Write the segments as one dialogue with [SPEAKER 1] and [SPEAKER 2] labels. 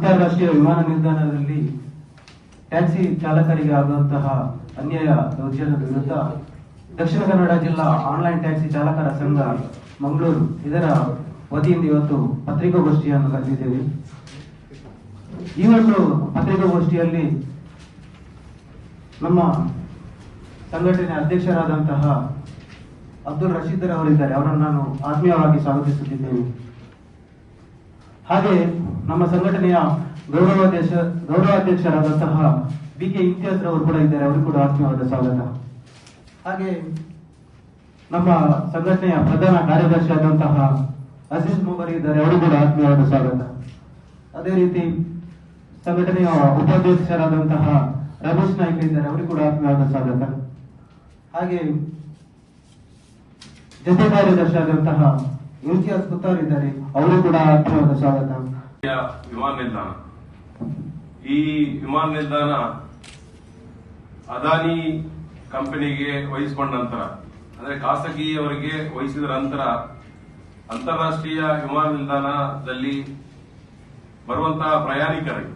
[SPEAKER 1] ಅಂತಾರಾಷ್ಟ್ರೀಯ ವಿಮಾನ ನಿಲ್ದಾಣದಲ್ಲಿ ಟ್ಯಾಕ್ಸಿ ಚಾಲಕರಿಗೆ ಆಗುವಂತಹ ಅನ್ಯಾಯ ದೌರ್ಜನ್ಯದ ವಿರುದ್ಧ ದಕ್ಷಿಣ ಕನ್ನಡ ಜಿಲ್ಲಾ ಆನ್ಲೈನ್ ಟ್ಯಾಕ್ಸಿ ಚಾಲಕರ ಸಂಘ ಮಂಗಳೂರು. ಇದರ ವತಿಯಿಂದ ಇವತ್ತು ಪತ್ರಿಕಾಗೋಷ್ಠಿಯನ್ನು ಕರೆದಿದ್ದೇವೆ. ಈ ಒಂದು ಪತ್ರಿಕಾಗೋಷ್ಠಿಯಲ್ಲಿ ನಮ್ಮ ಸಂಘಟನೆ ಅಧ್ಯಕ್ಷರಾದಂತಹ ಅಬ್ದುಲ್ ರಶೀದರ್ ಅವರಿದ್ದಾರೆ ಅವರನ್ನು ನಾನು ಆತ್ಮೀಯವಾಗಿ ಸ್ವಾಗತಿಸುತ್ತಿದ್ದೇನೆ. ಹಾಗೆ ನಮ್ಮ ಸಂಘಟನೆಯ ಗೌರವಾಧ್ಯಕ್ಷ, ಗೌರವಾಧ್ಯಕ್ಷರಾದಂತಹ ಬಿ ಕೆ ಇಮ್ತಿಯಾಸ್ ರವರು ಕೂಡ ಇದ್ದಾರೆ. ಅವರು ಕೂಡ ಆತ್ಮೀಯವಾದ ಸ್ವಾಗತ. ಹಾಗೆ ನಮ್ಮ ಸಂಘಟನೆಯ ಪ್ರಧಾನ ಕಾರ್ಯದರ್ಶಿ ಆದಂತಹ ಅಸೀಸ್ ಮೊಬರ್ ಇದ್ದಾರೆ. ಅವರು ಕೂಡ ಆತ್ಮೀಯವಾದ ಸ್ವಾಗತ. ಅದೇ ರೀತಿ ಸಂಘಟನೆಯ ಉಪಾಧ್ಯಕ್ಷರಾದಂತಹ ರಮೇಶ್ ನಾಯ್ಕ ಇದ್ದಾರೆ. ಅವರು ಕೂಡ ಆತ್ಮೀಯವಾದ ಸ್ವಾಗತ. ಹಾಗೆ ಜತೆ ಕಾರ್ಯದರ್ಶಿ ಆದಂತಹ ಇಮ್ತಿಯಾಸ್ ಕುತ್ತಾರ್ ಇದ್ದಾರೆ ಅವರು ಕೂಡ ಆತ್ಮೀಯವಾದ ಸ್ವಾಗತ
[SPEAKER 2] ವಿಮಾನ ನಿಲ್ದಾಣ. ಈ ವಿಮಾನ ನಿಲ್ದಾಣ ಅದಾನಿ ಕಂಪನಿಗೆ ವಹಿಸಿಕೊಂಡ ನಂತರ, ಅಂದ್ರೆ ಖಾಸಗಿಯವರಿಗೆ ವಹಿಸಿದ ನಂತರ ಅಂತಾರಾಷ್ಟ್ರೀಯ ವಿಮಾನ ನಿಲ್ದಾಣದಲ್ಲಿ ಬರುವಂತಹ ಪ್ರಯಾಣಿಕರಿಗೆ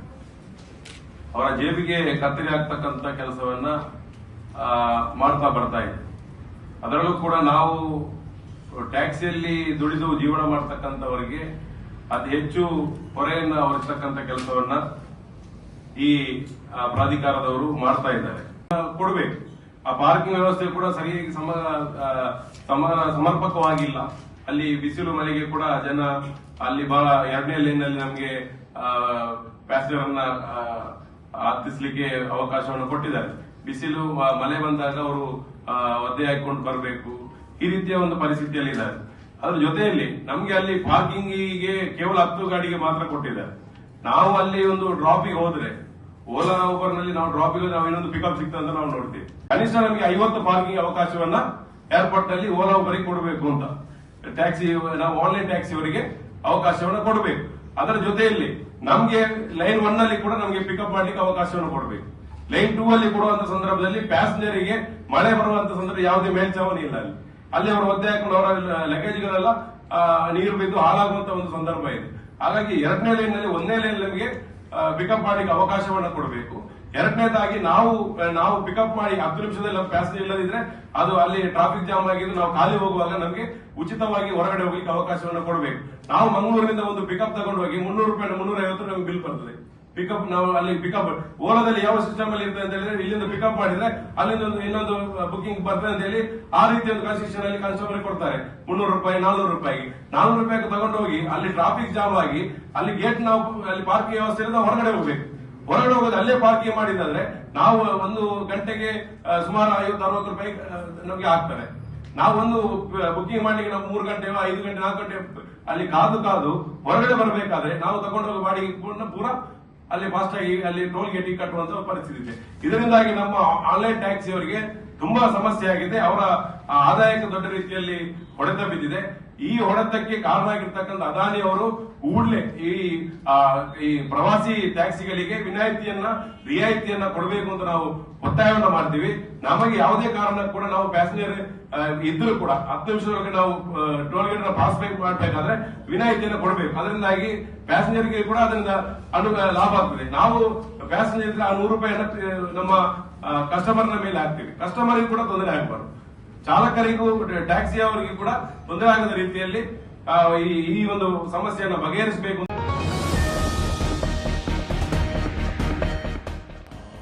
[SPEAKER 2] ಅವರ ಜೇಬಿಗೆ ಕತ್ತರಿ ಆಗ್ತಕ್ಕಂತ ಕೆಲಸವನ್ನ ಮಾಡ್ತಾ ಬರ್ತಾ ಇದೆ ಅದರಲ್ಲೂ ಕೂಡ ನಾವು ಟ್ಯಾಕ್ಸಿಯಲ್ಲಿ ದುಡಿದು ಜೀವನ ಮಾಡ್ತಕ್ಕಂಥವರಿಗೆ ಅತಿ ಹೆಚ್ಚು ಹೊರೆಯನ್ನು ಹೊರಿಸ್ತಕ್ಕಂಥ ಕೆಲಸವನ್ನ ಈ ಪ್ರಾಧಿಕಾರದವರು ಮಾಡ್ತಾ ಇದ್ದಾರೆ. ಕೊಡಬೇಕು. ಆ ಪಾರ್ಕಿಂಗ್ ವ್ಯವಸ್ಥೆ ಕೂಡ ಸರಿಯಾಗಿ ಸಮ ಸಮರ್ಪಕವಾಗಿಲ್ಲ. ಅಲ್ಲಿ ಬಿಸಿಲು ಮಳೆಗೆ ಕೂಡ ಜನ ಅಲ್ಲಿ ಬಹಳ ಎರಡನೇ ಲೈನ್ ನಮಗೆ ಪ್ಯಾಸೆಂಜರ್ ಅನ್ನ ಹತ್ತಿಸ್ಲಿಕ್ಕೆ ಅವಕಾಶವನ್ನು ಕೊಟ್ಟಿದ್ದಾರೆ. ಬಿಸಿಲು ಮಳೆ ಬಂದಾಗ ಅವರು ಒದ್ದೆ ಹಾಕೊಂಡು ಬರಬೇಕು. ಈ ರೀತಿಯ ಒಂದು ಪರಿಸ್ಥಿತಿಯಲ್ಲಿ ಇದ್ದಾರೆ. ಅದ್ರ ಜೊತೆಯಲ್ಲಿ ನಮ್ಗೆ ಅಲ್ಲಿ ಪಾರ್ಕಿಂಗಿಗೆ ಕೇವಲ ಹತ್ತು ಗಾಡಿಗೆ ಮಾತ್ರ ಕೊಟ್ಟಿದ್ದಾರೆ. ನಾವು ಅಲ್ಲಿ ಒಂದು ಡ್ರಾಪಿಗೆ ಹೋದ್ರೆ, ಓಲಾ ಊಬರ್ನಲ್ಲಿ ನಾವು ಡ್ರಾಪಿಗೆ ನಾವು ಇನ್ನೊಂದು ಪಿಕಪ್ ಸಿಗ್ತದೆ ಅಂತ ನಾವು ನೋಡ್ತೀವಿ. ಕನಿಷ್ಠ ನಮಗೆ ಐವತ್ತು ಪಾರ್ಕಿಂಗ್ ಅವಕಾಶವನ್ನ ಏರ್ಪೋರ್ಟ್ನಲ್ಲಿ ಓಲಾ ಊಬರಿಗೆ ಕೊಡಬೇಕು ಅಂತ. ಟ್ಯಾಕ್ಸಿ ನಾವು ಆನ್ಲೈನ್ ಟ್ಯಾಕ್ಸಿ ಅವರಿಗೆ ಅವಕಾಶವನ್ನ ಕೊಡಬೇಕು. ಅದರ ಜೊತೆಯಲ್ಲಿ ನಮ್ಗೆ ಲೈನ್ ಒನ್ ಅಲ್ಲಿ ಕೂಡ ನಮಗೆ ಪಿಕಪ್ ಮಾಡ್ಲಿಕ್ಕೆ ಅವಕಾಶವನ್ನು ಕೊಡಬೇಕು. ಲೈನ್ ಟೂ ಅಲ್ಲಿ ಕೊಡುವಂತ ಸಂದರ್ಭದಲ್ಲಿ ಪ್ಯಾಸೆಂಜರಿಗೆ ಮಳೆ ಬರುವಂತ ಸಂದರ್ಭ ಯಾವುದೇ ಮೇಲ್ಚಾವಣಿ ಇಲ್ಲ ಅಲ್ಲಿ. ಅಲ್ಲಿ ಅವರು ಒದ್ದೆ ಹಾಕೊಂಡು ಅವರ ಲಗೇಜ್ಗಳೆಲ್ಲ ನೀರು ಬಿದ್ದು ಹಾಳಾಗುವಂತ ಒಂದು ಸಂದರ್ಭ ಇದೆ. ಹಾಗಾಗಿ ಎರಡನೇ ಲೈನ್ನಲ್ಲಿ ಒಂದನೇ ಲೈನ್ ನಮಗೆ ಪಿಕಪ್ ಮಾಡಿ ಅವಕಾಶವನ್ನು ಕೊಡಬೇಕು. ಎರಡನೇದಾಗಿ ನಾವು ನಾವು ಪಿಕಪ್ ಮಾಡಿ ಹತ್ತು ನಿಮಿಷದಲ್ಲಿ ನಮ್ಮ ಪ್ಯಾಸೆಂಜರ್ ಇಲ್ಲದಿದ್ರೆ ಅದು ಅಲ್ಲಿ ಟ್ರಾಫಿಕ್ ಜಾಮ್ ಆಗಿದ್ದು ನಾವು ಖಾಲಿ ಹೋಗುವಾಗ ನಮಗೆ ಉಚಿತವಾಗಿ ಹೊರಗಡೆ ಹೋಗ್ಲಿಕ್ಕೆ ಅವಕಾಶವನ್ನು ಕೊಡಬೇಕು. ನಾವು ಮಂಗಳೂರಿನಿಂದ ಒಂದು ಪಿಕಪ್ ತಗೊಂಡು ಹೋಗಿ ಮುನ್ನೂರು ರೂಪಾಯಿ ಮುನ್ನೂರ ಐವತ್ತು ನಮಗೆ ಬಿಲ್ ಬರ್ತದೆ. ಪಿಕಪ್ ನಾವು ಅಲ್ಲಿ ಪಿಕಪ್ ಓಲಾದಲ್ಲಿ ಯಾವ ಸಿಸ್ಟಮ್ ಅಲ್ಲಿ ಇರ್ತದೆ ಅಂತ ಹೇಳಿದ್ರೆ, ಇಲ್ಲಿಂದ ಪಿಕಪ್ ಮಾಡಿದ್ರೆ, ಅಲ್ಲಿಂದ ಒಂದು ಇನ್ನೊಂದು ಬುಕಿಂಗ್ ಬರ್ತದೆ ಅಂತ ಹೇಳಿ, ಆ ರೀತಿ ಒಂದು ಕನ್ಸೆಷನ್ ಅಲ್ಲಿ ಕನ್ಸ್ಯೂಮರ್ ಕೊಡ್ತಾರೆ. ಮುನ್ನೂರು ರೂಪಾಯಿ ನಾಲ್ನೂರು ರೂಪಾಯಿಗೆ. ನಾನೂರು ರೂಪಾಯಿಗೆ ತಗೊಂಡು ಹೋಗಿ, ಅಲ್ಲಿ ಟ್ರಾಫಿಕ್ ಜಾಮ್ ಆಗಿ, ಅಲ್ಲಿ ಗೇಟ್ ನಾವು, ಅಲ್ಲಿ ಪಾರ್ಕಿಂಗ್ ವ್ಯವಸ್ಥೆ ನಾವು ಹೊರಗಡೆ ಹೋಗ್ಬೇಕು. ಹೊರಗಡೆ ಹೋಗೋದು, ಅಲ್ಲೇ ಪಾರ್ಕಿಂಗ್ ಮಾಡಿದ್ರೆ ನಾವು ಒಂದು ಗಂಟೆಗೆ ಸುಮಾರು ಐವತ್ತು, ಅರವತ್ತು ರೂಪಾಯಿ ನಮಗೆ ಆಗ್ತದೆ. ನಾವು ಒಂದು ಬುಕಿಂಗ್ ಮಾಡ್ಲಿಕ್ಕೆ ನಾವು ಮೂರು ಗಂಟೆ ಐದು ಗಂಟೆ, ನಾಲ್ಕು ಗಂಟೆ, ಅಲ್ಲಿ ಕಾದು ಕಾದು, ಹೊರಗಡೆ ಬರಬೇಕಾದ್ರೆ, ನಾವು ತಗೊಂಡ್ ಹೋಗಿ ಬಾಡಿಗೆ ಪೂರ್ಣ, ಪೂರ ಅಲ್ಲಿ ಫಾಸ್ಟ್ ಆಗಿ ಅಲ್ಲಿ ಟೋಲ್ ಗೇಟ್ ಕಟ್ಟುವಂತ ಪರಿಸ್ಥಿತಿ ಇದೆ. ಇದರಿಂದಾಗಿ ನಮ್ಮ ಆನ್ಲೈನ್ ಟ್ಯಾಕ್ಸಿ ಅವರಿಗೆ ತುಂಬಾ ಸಮಸ್ಯೆ ಆಗಿದೆ. ಅವರ ಆ ಆದಾಯಕ್ಕೆ ದೊಡ್ಡ ರೀತಿಯಲ್ಲಿ ಹೊಡೆತ ಬಿದ್ದಿದೆ. ಈ ಹೊಡೆತಕ್ಕೆ ಕಾರಣ ಆಗಿರ್ತಕ್ಕಂಥ ಅದಾನಿ ಅವರು ಕೂಡಲೇ ಈ ಈ ಪ್ರವಾಸಿ ಟ್ಯಾಕ್ಸಿಗಳಿಗೆ ವಿನಾಯಿತಿಯನ್ನ ರಿಯಾಯಿತಿಯನ್ನ ಕೊಡಬೇಕು ಅಂತ ನಾವು ಒತ್ತಾಯವನ್ನ ಮಾಡ್ತೀವಿ. ನಮಗೆ ಯಾವುದೇ ಕಾರಣಕ್ಕೂ ಕೂಡ ನಾವು ಪ್ಯಾಸೆಂಜರ್ ಇದ್ರೂ ಕೂಡ ಹತ್ತು ನಿಮಿಷದೊಳಗೆ ನಾವು ಟೋಲ್ ಗೇಟ್ ಪಾಸ್ ಮಾಡಬೇಕಾದ್ರೆ ವಿನಾಯಿತಿಯನ್ನು ಕೊಡಬೇಕು. ಅದರಿಂದಾಗಿ ಪ್ಯಾಸೆಂಜರ್ಗೆ ಕೂಡ ಅದರಿಂದ ಅನು ಲಾಭ ಆಗ್ತದೆ. ನಾವು ಪ್ಯಾಸೆಂಜರ್ ಆ ನೂರು ಆ, ನಮ್ಮ ಕಸ್ಟಮರ್ನ ಮೇಲೆ ಹಾಕ್ತೀವಿ. ಕಸ್ಟಮರ್ಗೆ ಕೂಡ ತೊಂದರೆ ಆಗಬಾರ್ದು. ಚಾಲಕರಿಗೂ ಟ್ಯಾಕ್ಸಿ ಅವರಿಗೂ ಕೂಡ ತೊಂದರೆ ಆಗದ ರೀತಿಯಲ್ಲಿ ಈ ಒಂದು ಸಮಸ್ಯೆಯನ್ನು ಬಗೆಹರಿಸಬೇಕು